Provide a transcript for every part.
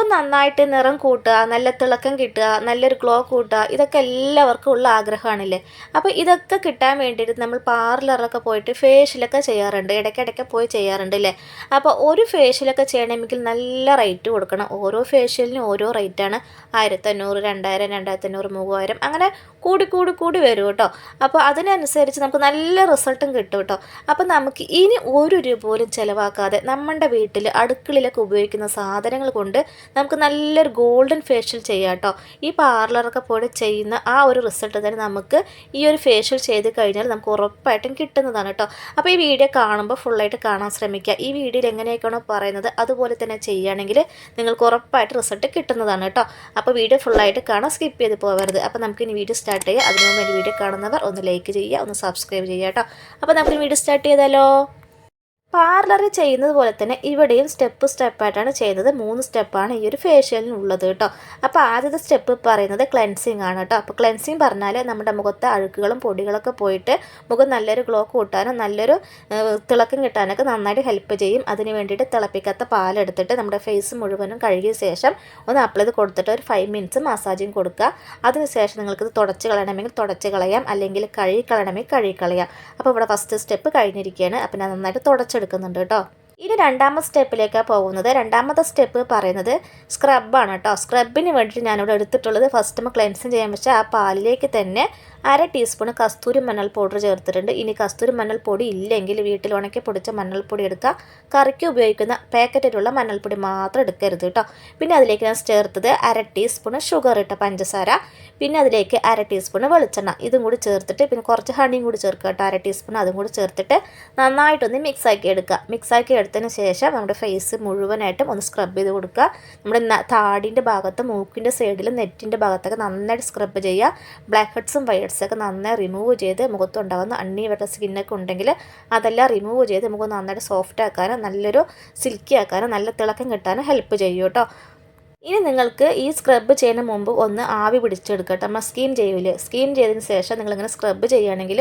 മുഖം നന്നായിട്ട് നിറം കൂട്ടുക നല്ല തിളക്കം കിട്ടുക നല്ലൊരു ഗ്ലോ കൂട്ടുക ഇതൊക്കെ എല്ലാവർക്കും ഉള്ള ആഗ്രഹമാണല്ലേ? അപ്പോൾ ഇതൊക്കെ കിട്ടാൻ വേണ്ടിയിട്ട് നമ്മൾ പാർലറൊക്കെ പോയിട്ട് ഫേഷ്യലൊക്കെ ചെയ്യാറുണ്ട്. ഇടയ്ക്കിടയ്ക്ക് പോയി ചെയ്യാറുണ്ട് അല്ലേ അപ്പോൾ ഒരു ഫേഷ്യലൊക്കെ ചെയ്യണമെങ്കിൽ നല്ല റേറ്റ് കൊടുക്കണം. ഓരോ ഫേഷ്യലിനും ഓരോ റേറ്റാണ് ആയിരത്തഞ്ഞൂറ് രണ്ടായിരം രണ്ടായിരത്തി അഞ്ഞൂറ് മൂവായിരം അങ്ങനെ കൂടി കൂടി കൂടി വരും കേട്ടോ. അപ്പോൾ അതിനനുസരിച്ച് നമുക്ക് നല്ല റിസൾട്ടും കിട്ടും കേട്ടോ. അപ്പോൾ നമുക്ക് ഇനി ഒരു രൂപ പോലും ചിലവാക്കാതെ നമ്മുടെ വീട്ടിൽ അടുക്കളയിലൊക്കെ ഉപയോഗിക്കുന്ന സാധനങ്ങൾ കൊണ്ട് നമുക്ക് നല്ലൊരു ഗോൾഡൻ ഫേഷ്യൽ ചെയ്യാം കേട്ടോ ഈ പാർലറൊക്കെ പോയി ചെയ്യുന്ന ആ ഒരു റിസൾട്ട് തന്നെ നമുക്ക് ഈ ഒരു ഫേഷ്യൽ ചെയ്ത് കഴിഞ്ഞാൽ നമുക്ക് ഉറപ്പായിട്ടും കിട്ടുന്നതാണ് കേട്ടോ അപ്പോൾ ഈ വീഡിയോ കാണുമ്പോൾ ഫുള്ളായിട്ട് കാണാൻ ശ്രമിക്കുക. ഈ വീഡിയോയിൽ എങ്ങനെയൊക്കെയാണോ പറയുന്നത് അതുപോലെ തന്നെ ചെയ്യുകയാണെങ്കിൽ നിങ്ങൾക്ക് ഉറപ്പായിട്ട് റിസൾട്ട് കിട്ടുന്നതാണ് കേട്ടോ അപ്പോൾ വീഡിയോ ഫുള്ളായിട്ട് കാണാൻ സ്കിപ്പ് ചെയ്ത് പോകരുത്. അപ്പോൾ നമുക്ക് ഇനി വീഡിയോ സ്റ്റാർട്ട് ചെയ്യാം. അതിനു മുമ്പ് വീഡിയോ കാണുന്നവർ ഒന്ന് ലൈക്ക് ചെയ്യുക ഒന്ന് സബ്സ്ക്രൈബ് ചെയ്യുക കേട്ടോ അപ്പോൾ നമുക്ക് വീഡിയോ സ്റ്റാർട്ട് ചെയ്താലോ? പാർലറിൽ ചെയ്യുന്നത് പോലെ തന്നെ ഇവിടെയും സ്റ്റെപ്പ് സ്റ്റെപ്പായിട്ടാണ് ചെയ്യുന്നത്. മൂന്ന് സ്റ്റെപ്പാണ് ഈ ഒരു ഫേഷ്യലിനുള്ളത് കേട്ടോ. അപ്പോൾ ആദ്യത്തെ സ്റ്റെപ്പ് പറയുന്നത് ക്ലെൻസിങ് ആണ് കേട്ടോ. അപ്പോൾ ക്ലെൻസിങ് പറഞ്ഞാൽ നമ്മുടെ മുഖത്തെ അഴുക്കുകളും പൊടികളൊക്കെ പോയിട്ട് മുഖം നല്ലൊരു ഗ്ലോ കൂട്ടാനും നല്ലൊരു തിളക്കം കിട്ടാനൊക്കെ നന്നായിട്ട് ഹെൽപ്പ് ചെയ്യും. അതിന് വേണ്ടിയിട്ട് തിളപ്പിക്കാത്ത പാലെടുത്തിട്ട് നമ്മുടെ ഫേസ് മുഴുവനും കഴുകിയ ശേഷം ഒന്ന് അപ്ലൈ ചെയ്ത് കൊടുത്തിട്ട് ഒരു ഫൈവ് മിനിറ്റ്സ് മസാജിങ് കൊടുക്കുക. അതിനുശേഷം നിങ്ങൾക്കിത് തുടച്ച് കളയണമെങ്കിൽ തുടച്ച് കളയാം. അല്ലെങ്കിൽ കഴുകി കളയണമെങ്കിൽ കഴുകി കളയാം. അപ്പോൾ ഇവിടെ ഫസ്റ്റ് സ്റ്റെപ്പ് കഴിഞ്ഞിരിക്കുകയാണ്. അപ്പോൾ ഞാൻ നന്നായിട്ട് തുടച്ച് എടുക്കുന്നുണ്ട് കേട്ടോ. ഇനി രണ്ടാമത്തെ സ്റ്റെപ്പിലേക്കാണ് പോകുന്നത് രണ്ടാമത്തെ സ്റ്റെപ്പ് പറയുന്നത് സ്ക്രബാണ് കേട്ടോ. സ്ക്രബിന് വേണ്ടിയിട്ട് ഞാനിവിടെ എടുത്തിട്ടുള്ളത് ഫസ്റ്റ് നമ്മൾ ക്ലെൻസിങ് ചെയ്യാൻ വെച്ചാൽ ആ പാലിലേക്ക് തന്നെ അര ടീസ്പൂൺ കസ്തൂരി മഞ്ഞൾ പൗഡർ ചേർത്തിട്ടുണ്ട്. ഇനി കസ്തൂരി മഞ്ഞൾ പൊടി ഇല്ലെങ്കിൽ വീട്ടിൽ ഉണക്കി പൊടിച്ച മഞ്ഞൾപ്പൊടി എടുക്കുക. കറിക്ക് ഉപയോഗിക്കുന്ന പാക്കറ്റിലുള്ള മഞ്ഞൾപ്പൊടി മാത്രം എടുക്കരുത് കേട്ടോ. പിന്നെ അതിലേക്ക് ഞാൻ ചേർത്തത് അര ടീസ്പൂൺ ഷുഗർ ഇട്ട പഞ്ചസാര. പിന്നെ അതിലേക്ക് അര ടീസ്പൂൺ വെളിച്ചെണ്ണ. ഇതും കൂടി ചേർത്തിട്ട് പിന്നെ കുറച്ച് ഹണിയും കൂടി ചേർക്കുക കേട്ടോ. അര ടീസ്പൂൺ അതും കൂടി ചേർത്തിട്ട് നന്നായിട്ടൊന്ന് മിക്സ് ആക്കി എടുക്കുക. മിക്സ് ആക്കി എടുത്തതിന് ശേഷം നമ്മുടെ ഫേസ് മുഴുവനായിട്ടും ഒന്ന് സ്ക്രബ് ചെയ്ത് കൊടുക്കുക. നമ്മുടെ താടിന്റെ ഭാഗത്ത് മൂക്കിന്റെ സൈഡിലും നെറ്റിന്റെ ഭാഗത്തൊക്കെ നന്നായിട്ട് സ്ക്രബ് ചെയ്യുക. ബ്ലാക്ക് ഹെഡ്സും വൈറ്റ് ഒക്കെ നന്നായി റിമൂവ് ചെയ്ത് മുഖത്തുണ്ടാകുന്ന അണ്ണി വട്ട സ്കിന്നൊക്കെ ഉണ്ടെങ്കിൽ അതെല്ലാം റിമൂവ് ചെയ്ത് മുഖം നന്നായിട്ട് സോഫ്റ്റ് ആക്കാനും നല്ലൊരു സിൽക്കി ആക്കാനും നല്ല തിളക്കം കിട്ടാനും ഹെൽപ്പ് ചെയ്യും കേട്ടോ. ഇനി നിങ്ങൾക്ക് ഈ സ്ക്രബ് ചെയ്യുന്ന മുമ്പ് ഒന്ന് ആവി പിടിച്ചെടുക്കട്ടെ. നമ്മൾ സ്കീം ചെയ്യൂലേ സ്കീം ചെയ്തതിന് ശേഷം നിങ്ങളിങ്ങനെ സ്ക്രബ് ചെയ്യുകയാണെങ്കിൽ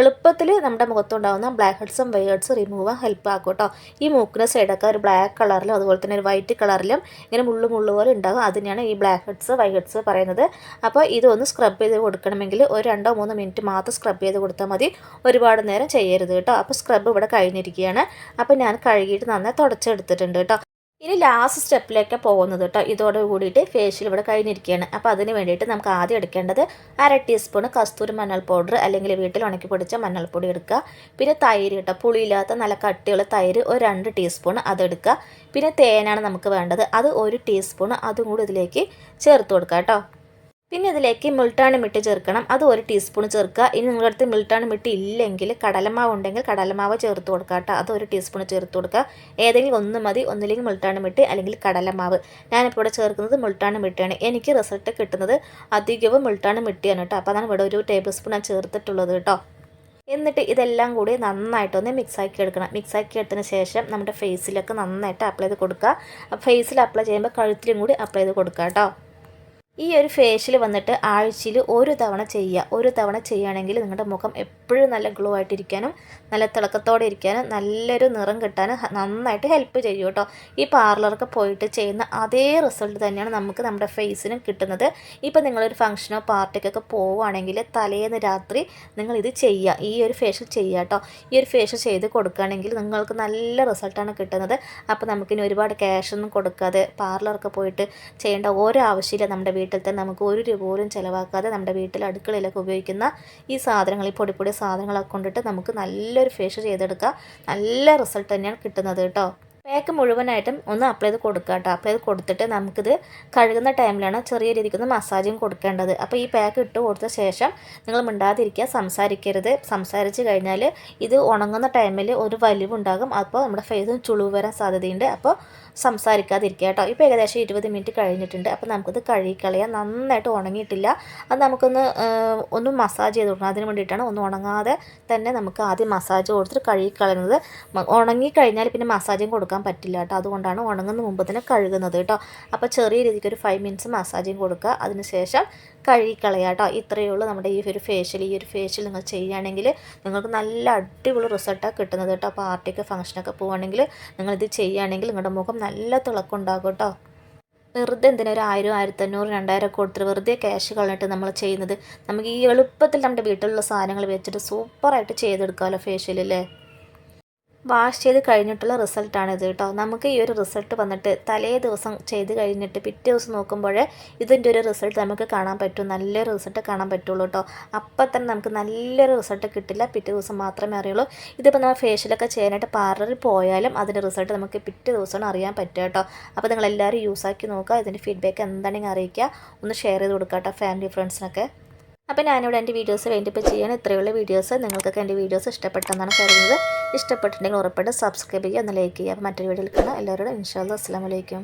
എളുപ്പത്തിൽ നമ്മുടെ മുഖത്തുണ്ടാകുന്ന ബ്ലാക്ക് ഹെഡ്സും വൈ ഹെഡ്സും റിമൂവ് ഹെൽപ്പ് ആക്കും കേട്ടോ ഈ മൂക്കിന് സൈഡൊക്കെ ഒരു ബ്ലാക്ക് കളറിലും അതുപോലെ തന്നെ ഒരു വൈറ്റ് കളറിലും ഇങ്ങനെ മുള്ളു മുള്ളു പോലെ ഉണ്ടാകും അതിനെയാണ് ഈ ബ്ലാക്ക് ഹെഡ്സ് വൈഹെഡ്സ് പറയുന്നത്. അപ്പോൾ ഇതൊന്ന് സ്ക്രബ് ചെയ്ത് കൊടുക്കണമെങ്കിൽ ഒരു രണ്ടോ മൂന്നോ മിനിറ്റ് മാത്രം സ്ക്രബ് ചെയ്ത് കൊടുത്താൽ മതി. ഒരുപാട് നേരം ചെയ്യരുത് കേട്ടോ. അപ്പോൾ സ്ക്രബ് ഇവിടെ കഴിഞ്ഞിരിക്കുകയാണ്. അപ്പോൾ ഞാൻ കഴുകിയിട്ട് നന്നായി തുടച്ചെടുത്തിട്ടുണ്ട് കേട്ടോ. ഇനി ലാസ്റ്റ് സ്റ്റെപ്പിലേക്ക് പോകുന്നത് കേട്ടോ ഇതോടെ കൂടിയിട്ട് ഫേഷ്യൽ ഇവിടെ കഴിഞ്ഞിരിക്കുകയാണ്. അപ്പോൾ അതിന് വേണ്ടിയിട്ട് നമുക്ക് ആദ്യം എടുക്കേണ്ടത് അര ടീസ്പൂൺ കസ്തൂരി മഞ്ഞൾ പൗഡർ അല്ലെങ്കിൽ വീട്ടിൽ ഉണക്കി പൊടിച്ച മഞ്ഞൾപ്പൊടി എടുക്കുക. പിന്നെ തൈര് കേട്ടോ പുളിയില്ലാത്ത നല്ല കട്ടിയുള്ള തൈര് ഒരു രണ്ട് ടീസ്പൂൺ അതെടുക്കുക പിന്നെ തേനാണ് നമുക്ക് വേണ്ടത്. അത് ഒരു ടീസ്പൂൺ അതും കൂടി ഇതിലേക്ക് ചേർത്ത് കൊടുക്കുക കേട്ടോ പിന്നെ ഇതിലേക്ക് മുൾട്ടാണി മിട്ടി ചേർക്കണം. അത് ഒരു ടീസ്പൂൺ ചേർക്കുക. ഇനി നിങ്ങളുടെ അടുത്ത് മുൾട്ടാണി മിട്ടി ഇല്ലെങ്കിൽ കടലമാവ് ഉണ്ടെങ്കിൽ കടലമാവ് ചേർത്ത് കൊടുക്കുക കേട്ടോ. അത് ഒരു ടീസ്പൂൺ ചേർത്ത് കൊടുക്കുക. ഏതെങ്കിലും ഒന്ന് മതി. ഒന്നില്ലെങ്കിൽ മുൾട്ടാണി മിട്ടി അല്ലെങ്കിൽ കടലമാവ്. ഞാനിപ്പോൾ ഇവിടെ ചേർക്കുന്നത് മുൾട്ടാണി മിട്ടിയാണ് എനിക്ക് റിസൾട്ട് കിട്ടുന്നത് അധികവും മുൾട്ടാണി മിട്ടിയാണ് കേട്ടോ. അപ്പോൾ അതാണ് ഇവിടെ ഒരു ടേബിൾ സ്പൂൺ ഞാൻ ചേർത്തിട്ടുള്ളത് കേട്ടോ. എന്നിട്ട് ഇതെല്ലാം കൂടി നന്നായിട്ടൊന്ന് മിക്സാക്കി എടുക്കണം. മിക്സാക്കി എടുത്തതിന് ശേഷം നമ്മുടെ ഫേസിലൊക്കെ നന്നായിട്ട് അപ്ലൈ ചെയ്ത് കൊടുക്കുക. ഫേസിൽ അപ്ലൈ ചെയ്യുമ്പോൾ കഴുത്തിലും കൂടി അപ്ലൈ ചെയ്ത് കൊടുക്കുക കേട്ടോ. ഈ ഒരു ഫേഷ്യൽ വന്നിട്ട് ആഴ്ചയിൽ ഒരു തവണ ചെയ്യുക. ഒരു തവണ ചെയ്യുകയാണെങ്കിൽ നിങ്ങളുടെ മുഖം എപ്പോഴും നല്ല ഗ്ലോ ആയിട്ടിരിക്കാനും നല്ല തിളക്കത്തോടെ ഇരിക്കാനും നല്ലൊരു നിറം കിട്ടാനും നന്നായിട്ട് ഹെൽപ്പ് ചെയ്യും കേട്ടോ. ഈ പാർലറൊക്കെ പോയിട്ട് ചെയ്യുന്ന അതേ റിസൾട്ട് തന്നെയാണ് നമുക്ക് നമ്മുടെ ഫേസിനും കിട്ടുന്നത്. ഇപ്പം നിങ്ങളൊരു ഫംഗ്ഷനോ പാർട്ടിക്കൊക്കെ പോവുകയാണെങ്കിൽ തലേന്ന് രാത്രി നിങ്ങൾ ഇത് ചെയ്യുക. ഈ ഒരു ഫേഷ്യൽ ചെയ്യുക കേട്ടോ. ഈ ഒരു ഫേഷ്യൽ ചെയ്ത് കൊടുക്കുകയാണെങ്കിൽ നിങ്ങൾക്ക് നല്ല റിസൾട്ടാണ് കിട്ടുന്നത്. അപ്പോൾ നമുക്കിനി ഒരുപാട് ക്യാഷൊന്നും കൊടുക്കാതെ പാർലറൊക്കെ പോയിട്ട് ചെയ്യേണ്ട ഓരോ ആവശ്യമില്ല. നമ്മുടെ വീട്ടിൽ തന്നെ നമുക്ക് ഒരു രൂപ പോലും ചിലവാക്കാതെ നമ്മുടെ വീട്ടിൽ അടുക്കളയിലൊക്കെ ഉപയോഗിക്കുന്ന ഈ സാധനങ്ങൾ ഈ പൊടി പൊടി സാധനങ്ങളൊക്കെ കൊണ്ടിട്ട് നമുക്ക് നല്ലൊരു ഫേഷ്യൽ ചെയ്തെടുക്കാം. നല്ല റിസൾട്ട് തന്നെയാണ് കിട്ടുന്നത് കേട്ടോ. പാക്ക് മുഴുവനായിട്ടും ഒന്ന് അപ്ലൈ ചെയ്ത് കൊടുക്കുക കേട്ടോ അപ്ലൈ ചെയ്ത് കൊടുത്തിട്ട് നമുക്കിത് കഴുകുന്ന ടൈമിലാണ് ചെറിയ രീതിക്കൊന്ന് മസാജും കൊടുക്കേണ്ടത്. അപ്പോൾ ഈ പാക്ക് ഇട്ട് കൊടുത്ത ശേഷം നിങ്ങൾ മിണ്ടാതിരിക്കുക സംസാരിക്കരുത്. സംസാരിച്ച് കഴിഞ്ഞാൽ ഇത് ഉണങ്ങുന്ന ടൈമിൽ ഒരു വലിവുണ്ടാകും. അപ്പോൾ നമ്മുടെ ഫേസും ചുളിവ് വരാൻ സാധ്യതയുണ്ട്. അപ്പോൾ സംസാരിക്കാതിരിക്കുക കേട്ടോ ഇപ്പോൾ ഏകദേശം ഇരുപത് മിനിറ്റ് കഴിഞ്ഞിട്ടുണ്ട്. അപ്പോൾ നമുക്കിത് കഴുകിക്കളയാം. നന്നായിട്ട് ഉണങ്ങിയിട്ടില്ല. അത് നമുക്കൊന്ന് ഒന്ന് മസാജ് ചെയ്ത് കൊടുക്കണം. അതിന് വേണ്ടിയിട്ടാണ് ഒന്ന് ഉണങ്ങാതെ തന്നെ നമുക്ക് ആദ്യം മസാജ് കൊടുത്തിട്ട് കഴുകിക്കളയുന്നത്. ഉണങ്ങിക്കഴിഞ്ഞാൽ പിന്നെ മസാജും കൊടുക്കാൻ പറ്റില്ല കേട്ടോ. അതുകൊണ്ടാണ് ഉണങ്ങുന്ന മുമ്പ് തന്നെ കഴുകുന്നത് കേട്ടോ. അപ്പോൾ ചെറിയ രീതിക്ക് ഒരു ഫൈവ് മിനിറ്റ്സ് മസാജിങ് കൊടുക്കുക അതിനുശേഷം കഴുകിക്കളയുക കേട്ടോ. ഇത്രയേ ഉള്ളൂ നമ്മുടെ ഈ ഒരു ഫേഷ്യൽ ഈ ഒരു ഫേഷ്യൽ നിങ്ങൾ ചെയ്യുകയാണെങ്കിൽ നിങ്ങൾക്ക് നല്ല അടിപൊളി റിസൾട്ടാണ് കിട്ടുന്നത് കേട്ടോ. പാർട്ടിക്ക് ഫംഗ്ഷനൊക്കെ പോവുകയാണെങ്കിൽ നിങ്ങളിത് ചെയ്യുകയാണെങ്കിൽ നിങ്ങളുടെ മുഖം നല്ല തിളക്കുണ്ടാകും കേട്ടോ. വെറുതെ എന്തിനാ ഒരു ആയിരം ആയിരത്തഞ്ഞൂറ് രണ്ടായിരം ഒക്കെ കൊടുത്തിട്ട് വെറുതെ ക്യാഷ് കളഞ്ഞിട്ട് നമ്മൾ ചെയ്യുന്നത്? നമുക്ക് ഈ എളുപ്പത്തിൽ നമ്മുടെ വീട്ടിലുള്ള സാധനങ്ങൾ വെച്ചിട്ട് സൂപ്പറായിട്ട് ചെയ്തെടുക്കാമല്ലോ ഫേഷ്യൽ അല്ലേ? വാഷ് ചെയ്ത് കഴിഞ്ഞിട്ടുള്ള റിസൾട്ടാണ് ഇത് കേട്ടോ നമുക്ക് ഈ ഒരു റിസൾട്ട് വന്നിട്ട് തലേ ദിവസം ചെയ്ത് കഴിഞ്ഞിട്ട് പിറ്റേ ദിവസം നോക്കുമ്പോൾ ഇതിന്റെ ഒരു റിസൾട്ട് നമുക്ക് കാണാൻ പറ്റും. നല്ലൊരു റിസൾട്ട് കാണാൻ പറ്റുള്ളൂ കേട്ടോ അപ്പം തന്നെ നമുക്ക് നല്ലൊരു റിസൾട്ട് കിട്ടില്ല. പിറ്റേ ദിവസം മാത്രമേ അറിയുള്ളൂ. ഇതിപ്പോൾ നമ്മൾ ഫേഷ്യലൊക്കെ ചെയ്യാനായിട്ട് പാർലറിൽ പോയാലും അതിന്റെ റിസൾട്ട് നമുക്ക് പിറ്റേ ദിവസമാണ് അറിയാൻ പറ്റുക കേട്ടോ അപ്പോൾ നിങ്ങളെല്ലാവരും യൂസാക്കി നോക്കുക. ഇതിന്റെ ഫീഡ്ബാക്ക് എന്താണെങ്കിൽ അറിയിക്കുക. ഒന്ന് ഷെയർ ചെയ്ത് കൊടുക്കുക കേട്ടോ ഫാമിലി ഫ്രണ്ട്സിനൊക്കെ അപ്പോൾ ഞാനിവിടെ എന്റെ വീഡിയോസ് വേണ്ടിപ്പോൾ ചെയ്യാൻ ഇത്രയുള്ള വീഡിയോസ്. നിങ്ങൾക്കൊക്കെ എന്റെ വീഡിയോസ് ഇഷ്ടപ്പെട്ടെന്നാണ് കരുതുന്നത്. ഇഷ്ടപ്പെട്ടിട്ടുണ്ടെങ്കിൽ ഉറപ്പായിട്ട് സബ്സ്ക്രൈബ് ചെയ്യുക ഒന്ന് ലൈക്ക് ചെയ്യുക. അപ്പോൾ മറ്റൊരു വീഡിയോയിൽ കാണാം. എല്ലാവരോടും ഇൻഷാല്ലാ അസ്സാം വലൈക്കും